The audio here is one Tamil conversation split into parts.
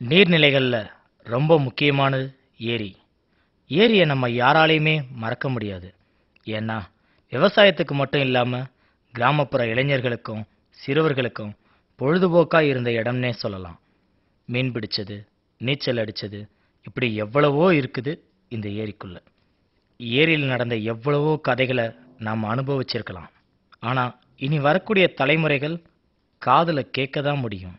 நீர்நிலைகளில் ரொம்ப முக்கியமானது ஏரி. ஏரியை நம்ம யாராலையுமே மறக்க முடியாது. ஏன்னா விவசாயத்துக்கு மட்டும் இல்லாமல் கிராமப்புற இளைஞர்களுக்கும் சிறுவர்களுக்கும் பொழுதுபோக்காக இருந்த இடம்னே சொல்லலாம். மீன் பிடிச்சது நீச்சல் அடித்தது இப்படி எவ்வளவோ இருக்குது இந்த ஏரிக்குள்ள. ஏரியில் நடந்த எவ்வளவோ கதைகளை நாம் அனுபவிச்சிருக்கலாம். ஆனால் இனி வரக்கூடிய தலைமுறைகள் காதில் கேட்க தான் முடியும்.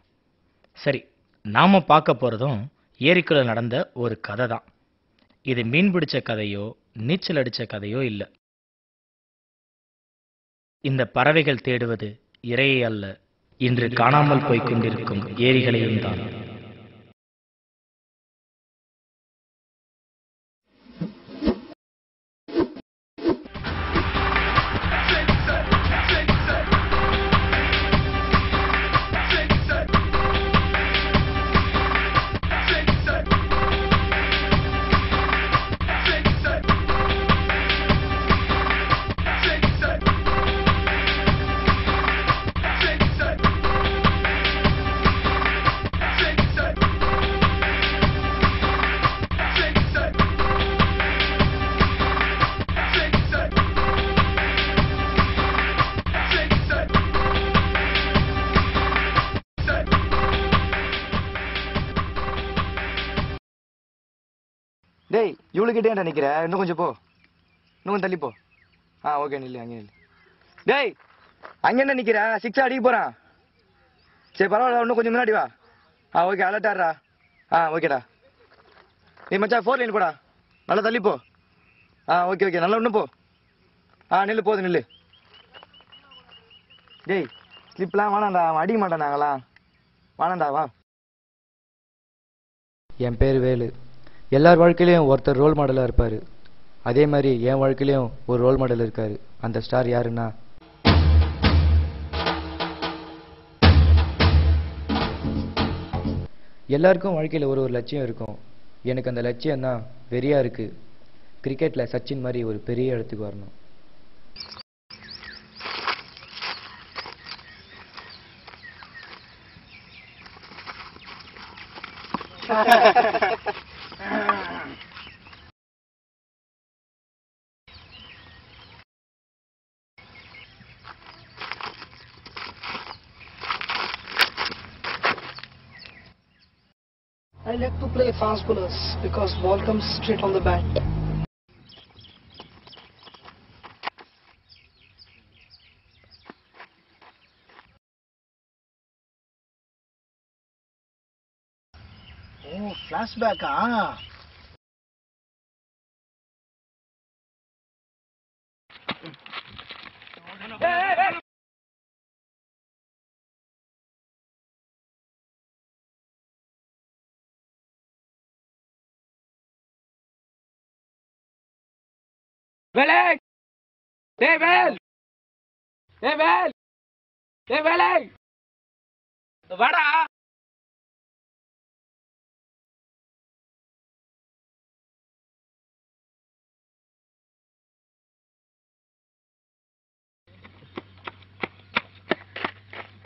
சரி நாம பார்க்க போறதும் ஏரிக்குள்ள நடந்த ஒரு கதை தான் இது மீன் பிடிச்ச கதையோ நீச்சல் அடிச்ச கதையோ இல்லை. இந்த பறவைகள் தேடுவது இரையை அல்ல. இன்று காணாமல் போய்க் கொண்டிருக்கும் ஏரிகளையும் தான். டேய் இவளுக்கிட்டே நினைக்கிற இன்னும் கொஞ்சம் போ. இன்னும் கொஞ்சம் தள்ளி போ. ஆ ஓகே நில்லு அங்கே நில்லு. டேய் அங்கே என்ன நிக்கிற? சிக்ஸ் அடிக்க போகிறான் சரி பரவாயில்ல இன்னும் கொஞ்சம் முன்னாடி வா. ஆ ஓகே அலர்ட்டாடுறா ஆ ஓகேடா. நீ மச்சான் ஃபோர் லைன் போடா. நல்லா தள்ளி போ. ஆ ஓகே ஓகே நல்லா இன்னும் போ. ஆ நில்லு போதும் நில்லு. டேய் ஸ்லிப்லாம் வேணாண்டா அவன் அடிக்க மாட்டான் நாங்களாம். வேணாண்டா வா. என் பேர் வேலு. எல்லார் வாழ்க்கையிலையும் ஒருத்தர் ரோல் மாடலாக இருப்பார். அதே மாதிரி என் வாழ்க்கையிலையும் ஒரு ரோல் மாடல் இருக்கார். அந்த ஸ்டார் யாருன்னா? எல்லாருக்கும் வாழ்க்கையில் ஒரு ஒரு லட்சியம் இருக்கும். எனக்கு அந்த லட்சியம் தான் வெறியாக இருக்குது கிரிக்கெட்டில் சச்சின் மாதிரி ஒரு பெரிய இடத்துக்கு வரணும். I fast bowlers because ball comes straight on the bat. Oh, flashback, ah. வேலை டேய் வேல் டேய் வேல் வாடா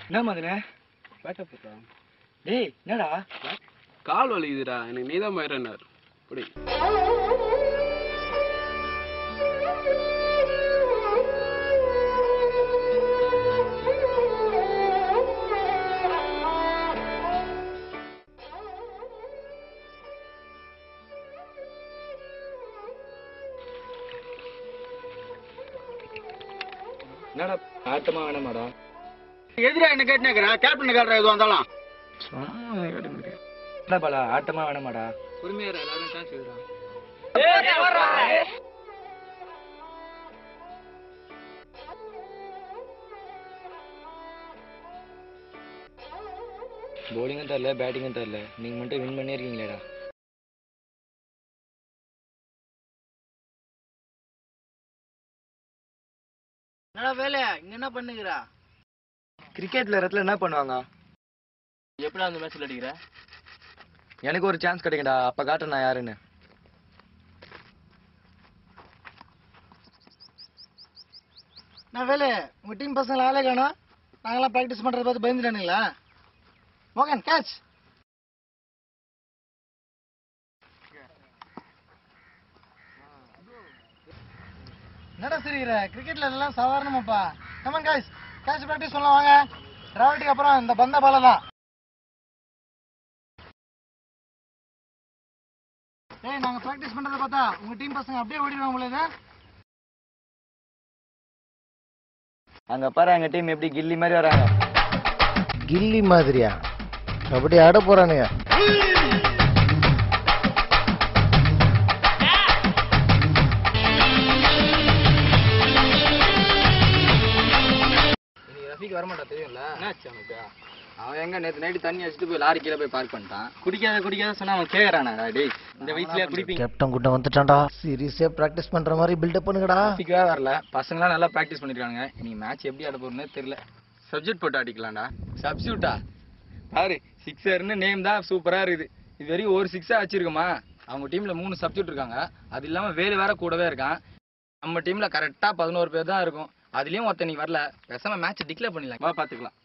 என்ன மதுனே பேட்டை போட்டா டேய் என்னடா? கால் வலிக்குதுடா. எனக்கு நீதான் மயிரனார் அப்படி என்னடா ஆட்டமா வேணாமாடா எதிரா என்ன கேட்டுனேக்கிறா? கேப்டன் கேட்ற எதுவும் வந்தாலும் பாலா ஆட்டமா வேணாமாடா பொறுமையா எல்லாரும் சான்ஸ் போலிங்கும் தரல பேட்டிங்கும் தரல. நீங்கள் மட்டும் வின் பண்ணியிருக்கீங்களேடா என்னடா வேலை? இங்க என்ன பண்ணுகிறா? கிரிக்கெட்ல இடத்துல என்ன பண்ணுவாங்க? எப்படா அந்த மேட்ச்ல அடிக்கிற? எனக்கு ஒரு சான்ஸ் கிடைக்கும்டா. அப்ப காட்டுறேன் நான் யாருன்னு. நான் வேலை? உங்க டீம் பசங்களை ஆளே காணோம். நாங்களாம் ப்ராக்டிஸ் பண்றத பார்த்து பயந்துட்டானுங்களா? மோகன் கேட்ச் என்னடா சிரிக்கிற? கிரிக்கெட்ல எல்லாம் சாதாரணமாப்பா. Come on guys catch practice பண்ணலாம் வாங்க. டிராவல்ட்டிக்கு அப்புறம் இந்த பந்த பால தான். ஏய் நாங்க பிராக்டிஸ் பண்றத பார்த்தா உங்க டீம் பசங்க அப்படியே ஓடிடுவாங்க உங்களுக்கு அங்க பாரு எங்க டீம் எப்படி கில்லி மாதிரி வராங்க. கில்லி மாதிரியா? அப்படி ஆட போறானுங்க. வரமாட்டா தெரியும்ல? என்னாச்சு அவனுக்கு? அவன் எங்க நேத்து நைட்டு தண்ணி அடிச்சுட்டு போய் லாரி கீழே போய் பார்க் பண்ணிட்டான். குடிக்காத குடிக்காத சொன்னா அவன் கேக்குறானா டேய் இந்த வயசுலயே குடிப்பீங்க. கேப்டன் கூட்டம் வந்துட்டான்டா. சீரியஸா பிராக்டிஸ் பண்ற மாதிரி பில்டப் பண்ணுங்கடா. ரஃபிக்கா வரல. பசங்களாம் நல்லா ப்ராக்டிஸ் பண்ணிருக்காங்க இன்னைக்கு மேட்ச் எப்படி ஆட போறோம்னே தெரியல. சப்ஜெக்ட் போட்டு அடிக்கலாம்டா சப்ஸ்டியூட்டா பாரு சிக்ஸர்னு நேம் தான் சூப்பரா இருக்குது. இது வரைக்கும் ஒரு சிக்ஸா வச்சிருக்கோமா? அவங்க டீம்ல மூணு சப்ஜெக்ட் இருக்காங்க. அது இல்லாம வேலு வேற கூடவே இருக்கான். நம்ம டீம்ல கரெக்டா பதினோரு பேர் தான் இருக்கும். அதுலயும் ஒருத்தன் நீ வரல. பேசாம மேட்ச் டிக்ளேர் பண்ணிடலாம். வா பாத்துக்கலாம்.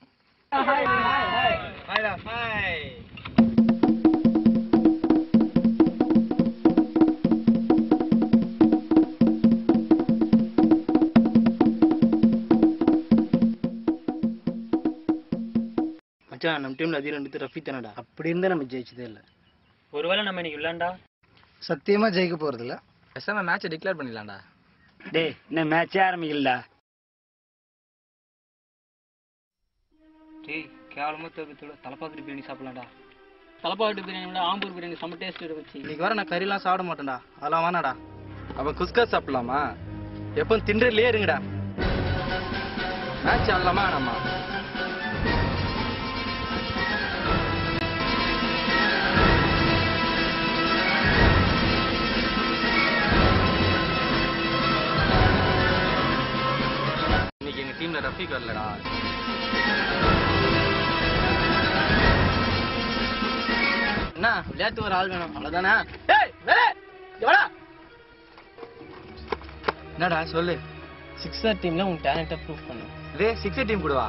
மச்சான் நம்ம டீம்ல அதிகம் எடுத்து ரஃபி தானடா. அப்படி இருந்தா நம்ம ஜெயிச்சதே இல்ல. ஒருவேளை நம்ம இன்னைக்கு விளையாண்டா? சத்தியமா ஜெயிக்க போறது இல்ல பேசாம மேட்ச் டிக்ளேர் பண்ணிடலாம்டா. டேய் இன்னும் மேட்சே ஆரம்பிக்கலடா. டேய் கேவலமா தோக்கத்தோட தலைப்பாக்கட்டு பிரியாணி சாப்பிடலாம்டா. தலைப்பாக்கட்டு பிரியாணி விட ஆம்பூர் பிரியாணி செம்ம டேஸ்ட் இருந்துச்சு இன்னைக்கு வர நான் கறிலாம் சாப்பிட மாட்டேன்டா. அதெல்லாம் வேணாடா அப்ப குஸ்கா சாப்பிடலாமா? எப்போ திண்டுறதுலயே இருங்கடா. மேட்ச் ஆடலாமா வேணாமா? ரஃபீக் வரலடா என்ன விளையாட்டு ஒரு ஆள் வேணும். அவ்வளவுதானே? என்னடா சொல்லு. சிக்ஸர் டீம்ல உன் டேலண்ட்டை ப்ரூவ் பண்ணு. இதே சிக்ஸ் டீம் கூடவா?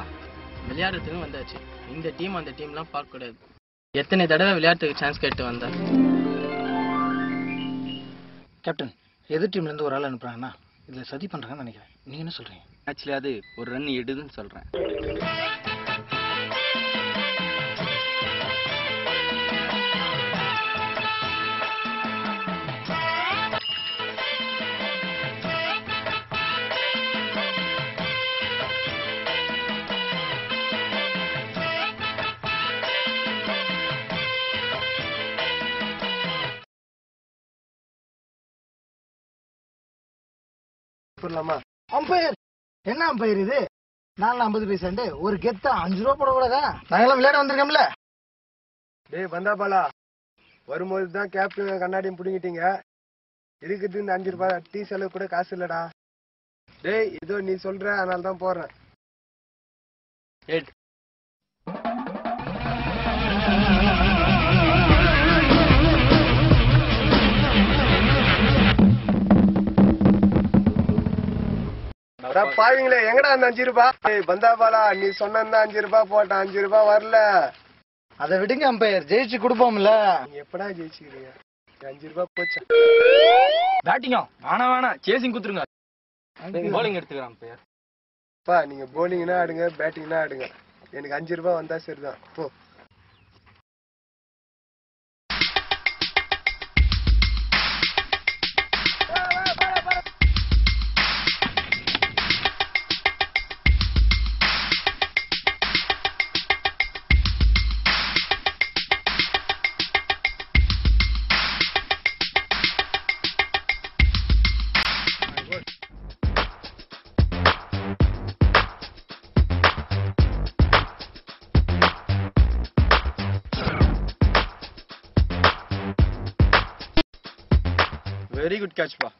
விளையாடுறதுக்கு வந்தாச்சு. இந்த டீம் அந்த டீம்லாம் பார்க்க கூடாது. எத்தனை தடவை விளையாட்டுக்கு சான்ஸ் கேட்டு வந்தா? கேப்டன் எதிர் டீம்ல இருந்து ஒரு ஆள் அனுப்புறாங்கன்னா இதில் சதி பண்றாங்கன்னு நினைக்கிறேன். நீங்கள் என்ன சொல்கிறீங்க ஆக்சுவலி அது ஒரு ரன் எடுதுன்னு சொல்கிறேன் சொல்லலாமா அம்பையர்! என்ன அம்பையர் இது? நாலு ஐம்பது பைசாண்டு ஒரு கெத்தா அஞ்சு ரூபா போடக்கூடாதா நாங்களாம் விளையாட வந்திருக்கோம்ல. டேய் பந்தாபாலா வரும்போது தான் கேப்டன் கண்ணாடியும் பிடிங்கிட்டீங்க. இருக்குது இந்த அஞ்சு ரூபாய் டீ செலவு கூட காசு இல்லடா. டேய் இதோ நீ சொல்ற அதனால தான் போறேன் பாவீங்களே எங்கடா அந்த அஞ்சு ரூபாய் டேய் பந்தாபாலா நீ சொன்ன அஞ்சு ரூபாய் போட்டேன் அஞ்சு ரூபாய் வரல. அதை விடுங்க அம்பையர் ஜெயிச்சு கொடுப்போம்ல. எப்படா ஜெயிச்சுக்கிறீங்க அஞ்சு ரூபாய் போச்சா? பேட்டிங்கா வேணாம் வேணாம் சேசிங் குத்துருங்க. Bowling எடுத்துக்கிறான் பேர் அப்பா நீங்க போலிங்னா ஆடுங்க பேட்டிங்னா ஆடுங்க எனக்கு அஞ்சு ரூபாய் வந்தா சரிதான். போ. வெரி குட் கேட்ச்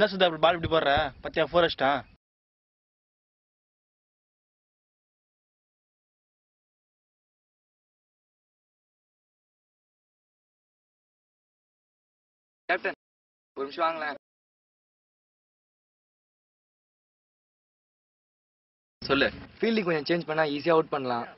என்ன சுதா இப்படி பால் இப்படி போடுற? பத்தியா ஃபோர் அடிச்சிட்டான் கேப்டன் ஒரு நிமிஷம் வாங்களேன். சொல்லு. ஃபீல்டிங் கொஞ்சம் சேஞ்ச் பண்ணா ஈஸியா அவுட் பண்ணலாம்.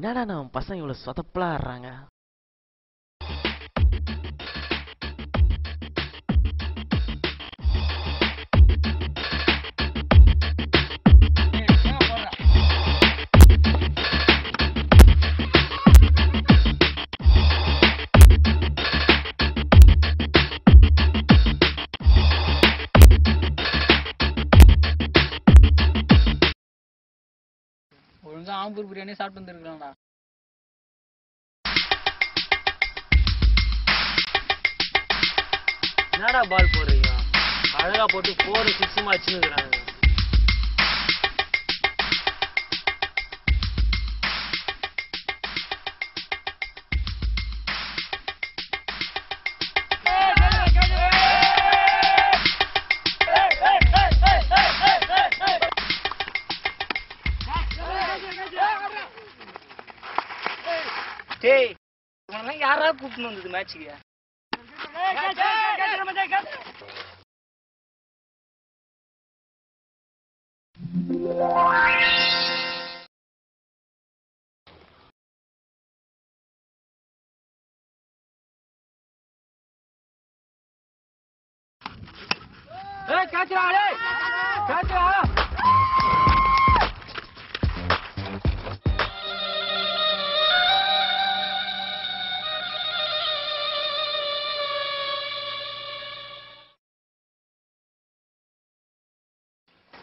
என்னடா நம்ம பசங்க இவ்வளோ சொதப்பலாக ஆடுறாங்க? ஒழுங்கா பிரியாணி சாப்பிட்டு வந்துருக்கலாம்டா. என்னடா பால் போடுறீங்க? அழகா போட்டு ஃபோர் சிக்ஸுமா வச்சுருக்கிறாங்க இருக்கிறாங்க. ದುಡ್ಡು ನೊಂದಿದ್ದು ಮ್ಯಾಚಿಗೆ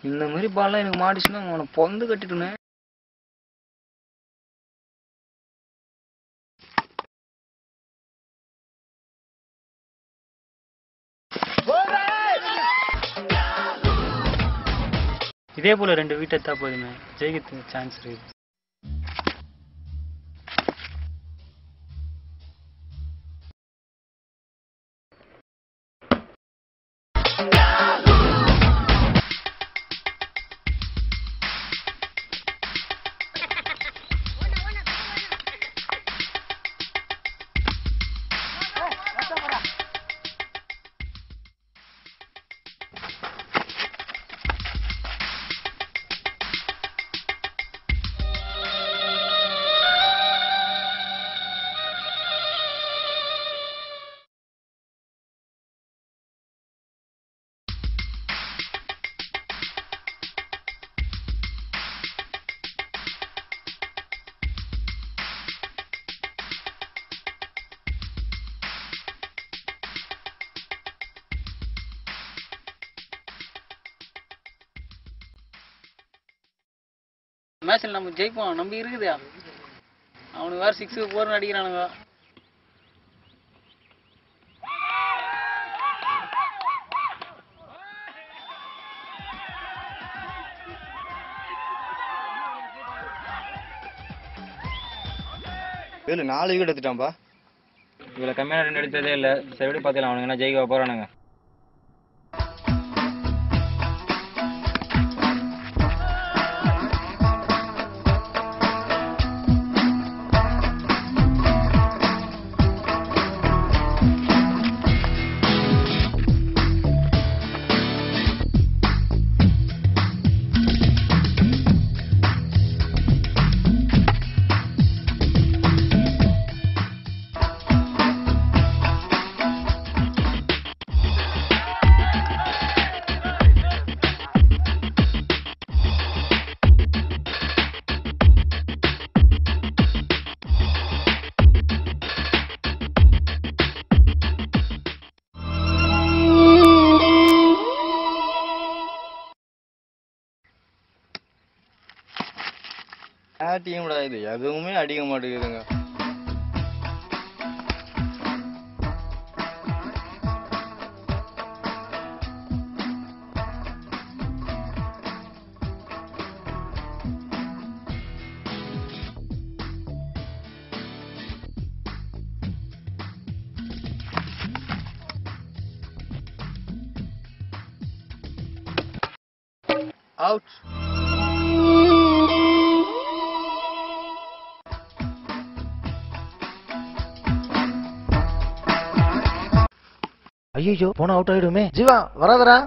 இந்த மாதிரி பால்லாம் எனக்கு மாடிச்சுன்னா அவனை பொந்து கட்டிட்டுனே. இதே போல ரெண்டு வீட்டை தான் போதுமே. ஜெயிக்கிறதுக்கு சான்ஸ் இருக்குது மேட்ச்ல நம்ம ஜெயிப்போம். நம்பி இருக்குதா. அவனுக்கு வேற சிக்ஸ் போர்னு அடிக்கிறானுங்க. வேலு நாலு விக்கெட் எடுத்துட்டான்பா. இவ்வளோ கம்மியான ரெண்டு எடுத்ததே இல்லை. சரி எப்படி பார்த்துக்கலாம். அவனுங்க என்ன ஜெயிக்க போகிறானுங்க டீம்டா இது எதுவுமே அடிக்க மாட்டேங்குதுங்க Out. ஐயோ போன அவுட் ஆயிடுமே. ஜீவா வராதரா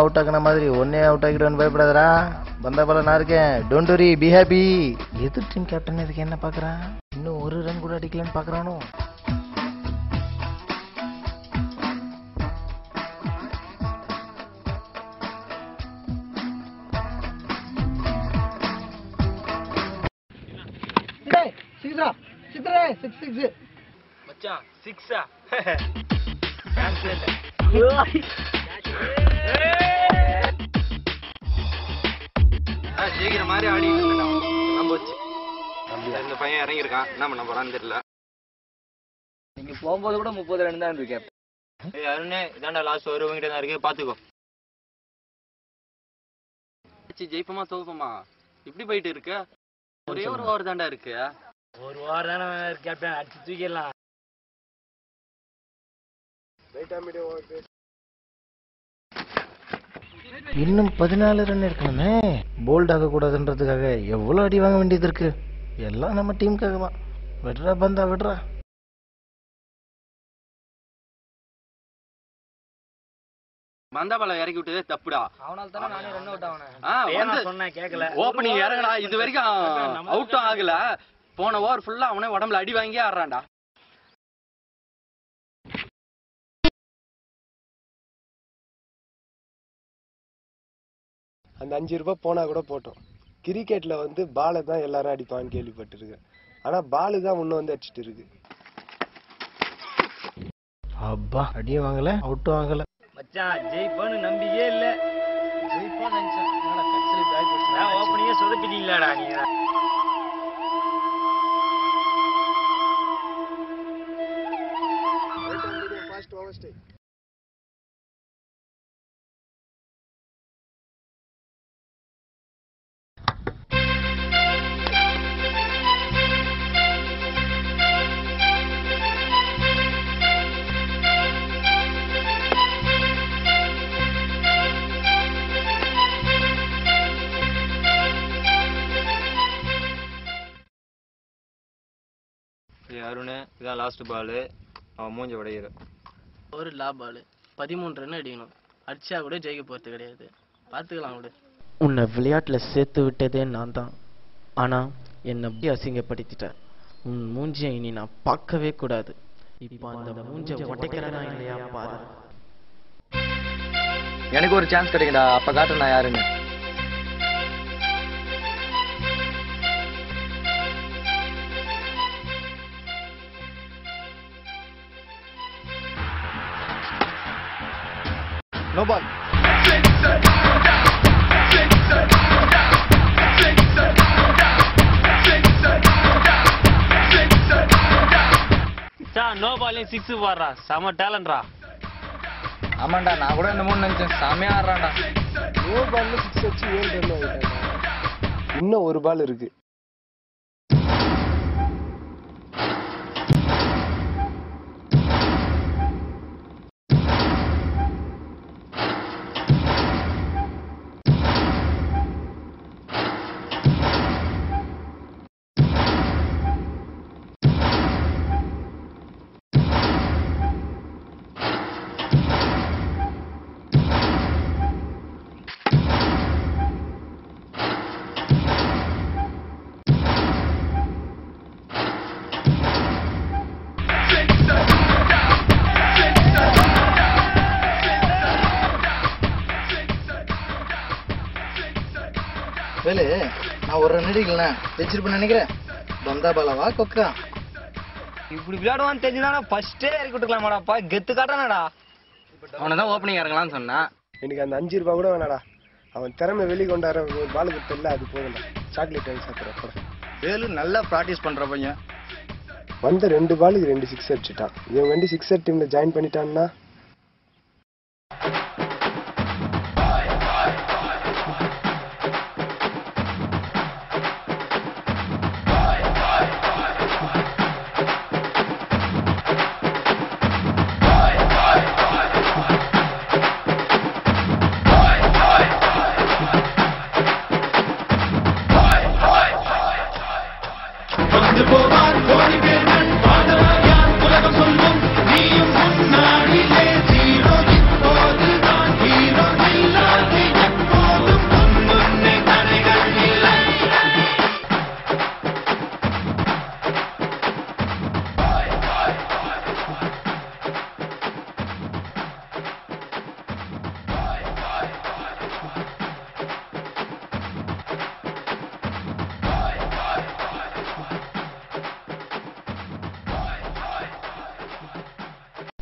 அவுட் ஆக்குன மாதிரி ஒன்னே அவுட் ஆக்கிடுவேன்னு பயப்படாதடா. வந்த போல நான் இருக்கேன். டோன்ட் வரி பி ஹாப்பி எதிர் டீம் கேப்டன் இதுக்கு என்ன பாக்குறான் இன்னும் ஒரு ரன் கூட அடிக்கலன்னு சிக்ஸரே சிக்ஸ் சிக்ஸ் மச்சான் சிக்ஸா மாதிரி ஆடிட்டு இருக்கான் நம்ம வச்சு இந்த பையன் இறங்கியிருக்கான். என்ன பண்ண போறான்னு தெரியல. நீங்க போகும்போது கூட முப்பது ரன் தான் இருக்கு ஏய் அருணே இதாண்டா லாஸ்ட் ஒரு உங்ககிட்ட தான் இருக்கு. பாத்துக்கோ. ஜெயிப்போமா தோப்போமா இப்படி போயிட்டு இருக்கு? ஒரே ஒரு ஓவர் தாண்டா இருக்கு. ஒரு வாரம் தானே கேப்டன் அடிச்சு தூக்கிடலாம். இன்னும் பதினாலு ரன் இருக்கணுமே போல்ட் ஆக கூடாதுன்றதுக்காக எவ்வளவு அடி வாங்க வேண்டியது இருக்கு? எல்லாம் நம்ம டீமுக்காக தான் விடுறா பந்தா விடுறா. மந்தாபால இறக்கி விட்டதே தப்புடா. அவனால தானே நானே ரன் அவுட் சொன்னேன் கேட்கல ஓப்பனிங் இறங்கடா. இது வரைக்கும் அவுட்டும் ஆகல. போன ஓவர் ஃபுல்லா அவனே உடம்புல அடி வாங்கி ஆடுறான்டா. அந்த அஞ்சு ரூபாய் போனா கூட போட்டோம். கிரிக்கெட்ல வந்து பாலை தான் எல்லாரும் அடிப்பான்னு கேள்விப்பட்டிருக்கேன். ஆனா பாலு தான் முன்ன வந்து அடிச்சிட்டு இருக்கு. அப்பா அடியும் வாங்கல அவுட்டும் ஆகல மச்சான் ஜெயிப்பான்னு நம்பிக்கையே இல்ல. ஜெயிப்பான்னு நினைச்சேன் கடைசியில பேக் சொதப்பிட்டீங்களாடா நீங்க? ஃபாஸ்ட் ஓவர் ஸ்டே இதான் லாஸ்ட் பால் அவன் மூஞ்சி உடையிற ஒரு லா பால் பதிமூணு ரன் அடிக்கணும். அடிச்சா கூட ஜெயிக்க போறது கிடையாது. பார்த்துக்கலாம் விடு. உன்னை விளையாட்டுல சேர்த்து விட்டதே நான் தான். ஆனா என்னை அப்படி அசிங்கப்படுத்திட்ட உன் மூஞ்சியை இனி நான் பார்க்கவே கூடாது. இப்போ அந்த மூஞ்சை உடைக்கிறதா இல்லையா பாரு. எனக்கு ஒரு சான்ஸ் கிடைக்குடா. அப்ப காட்டுறேன் நான் யாருன்னு. நோ பால் நோ பாலையும் சிக்ஸ் போடுறா செம டேலண்ட்ரா ஆமாண்டா நான் கூட இந்த மூணு நினைச்சேன். செமையா ஆடுறான்டா. நோ பால்ல சிக்ஸ் வச்சு ஏழு ரன் ஆகிட்டாங்க இன்னும் ஒரு பால் இருக்கு. வேலு நான் ஒரு ரன் அடிக்கலாம் வச்சிருப்பேன் நினைக்கிறேன். பந்தா பாலாவா கொக்கா. இப்படி விளையாடுவான்னு தெரிஞ்சுதானா ஃபர்ஸ்டே இறக்கி விட்டுக்கலாமாடாப்பா கெத்து காட்டானடா அவனை தான் ஓப்பனிங் இறங்கலாம்னு சொன்னேன் எனக்கு அந்த அஞ்சு ரூபா கூட வேணாடா. அவன் திறமை வெளி கொண்டாடுற ஒரு பால் கொடுத்தல அது போதும்டா. சாக்லேட் வாங்கி சாப்பிட்ற கூட வேலு நல்லா ப்ராக்டிஸ் பண்ற பையன். வந்த ரெண்டு பாலுக்கு ரெண்டு சிக்ஸ் அடிச்சுட்டான். இவன் வந்து சிக்ஸர் டீம்ல ஜாயின் பண்ணிட்டான்னா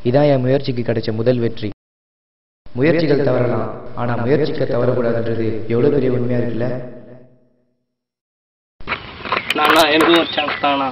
இதான் என் முயற்சிக்கு கிடைச்ச முதல் வெற்றி. முயற்சிகள் தவறலாம் ஆனா முயற்சிக்க தவறக்கூடாதுன்றது எவ்வளவு பெரிய உண்மையாக இருக்குல்ல? நானா எனக்கும் ஒரு சான்ஸ் தானா?